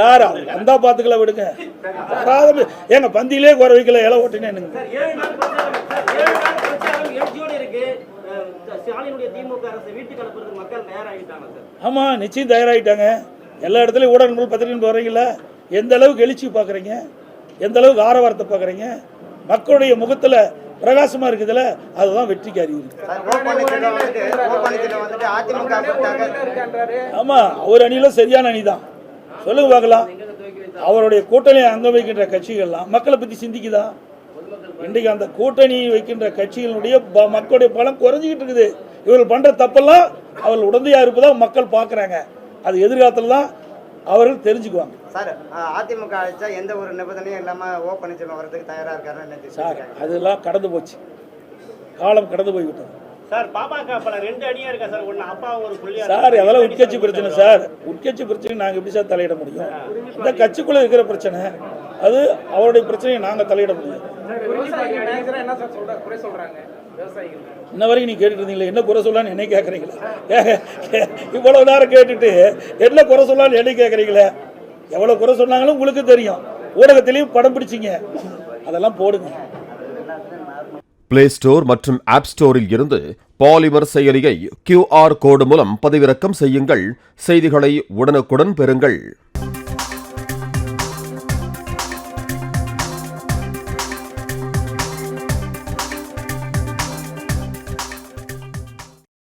Sir வந்து பாத்துக்கலாம் விடுங்க. ஏங்க பந்தியிலே குறை வைக்கல இலை சார் ஆமா நிச்சயம் தயாராகிட்டாங்க. எல்லா இடத்துலையும் ஊடகங்கள் பத்திரிகை போறீங்களா எந்த அளவுக்கு எழுச்சி பார்க்குறீங்க? எந்த அளவுக்கு ஆரவாரத்தை பார்க்குறீங்க? மக்களுடைய முகத்துல பிரகாசமா இருக்குதுல்ல அதுதான் வெற்றிக்கு அறிகுறி ஆமா அவர் அணியில சரியான அணி தான் சொல்லுங்க பார்க்கலாம். அவருடைய கூட்டணி அங்க வைக்கின்ற கட்சிகள்லாம் மக்களை பத்தி சிந்திக்குதா? இன்றைக்கு அந்த கூட்டணி வைக்கின்ற கட்சிகளுடைய ப- மக்களுடைய பலம் குறைஞ்சிக்கிட்டு இருக்குது. இவர்கள் பண்ற தப்பெல்லாம் அவர்கள் உடந்தையா இருப்பதா மக்கள் பாக்குறாங்க அது எதிர்காலத்துல தான் அவர்கள் தெரிஞ்சுக்குவாங்க. சார் அதிமுக அழைச்சா எந்த ஒரு நிபந்தனையும் இல்லாம ஓ பன்னீர்செல்வம் வரதுக்கு தயாரா இருக்காருன்னு சார். அதெல்லாம் கடந்து போச்சு. காலம் கடந்து போய்விட்டது சார் பாமக பல ரெண்டு அணியா இருக்கா சார்? ஒண்ணு அப்பா ஒரு புள்ளியா சார் அதெல்லாம் உட்கட்சி பிரச்சனை சார். உட்கட்சி பிரச்சனை நாங்க எப்படி சார் தலையிட முடியும்? இந்த கட்சிக்குள்ள இருக்கிற பிரச்சனை அது அவருடைய பிரச்சனையை நாங்க தலையிட முடியும் இன்ன வரைக்கும் நீ கேட்டுட்டு இருந்தீங்களே என்ன குறை சொல்லலாம்னு என்னை கேட்குறீங்களா இவ்வளவு நேரம் கேட்டுட்டு என்ன குறை சொல்லலாம்னு என்னை கேட்குறீங்களே எவ்வளோ குறை சொன்னாங்களும் உங்களுக்கு தெரியும். ஊடகத்திலையும் படம் பிடிச்சிங்க. அதெல்லாம் போடுங்க. பிளே ஸ்டோர் மற்றும் ஆப் ஸ்டோரில் இருந்து பாலிமர் செயலியை கியூஆர் கோடு மூலம் பதிவிறக்கம் செய்யுங்கள். செய்திகளை உடனுக்குடன் பெறுங்கள்.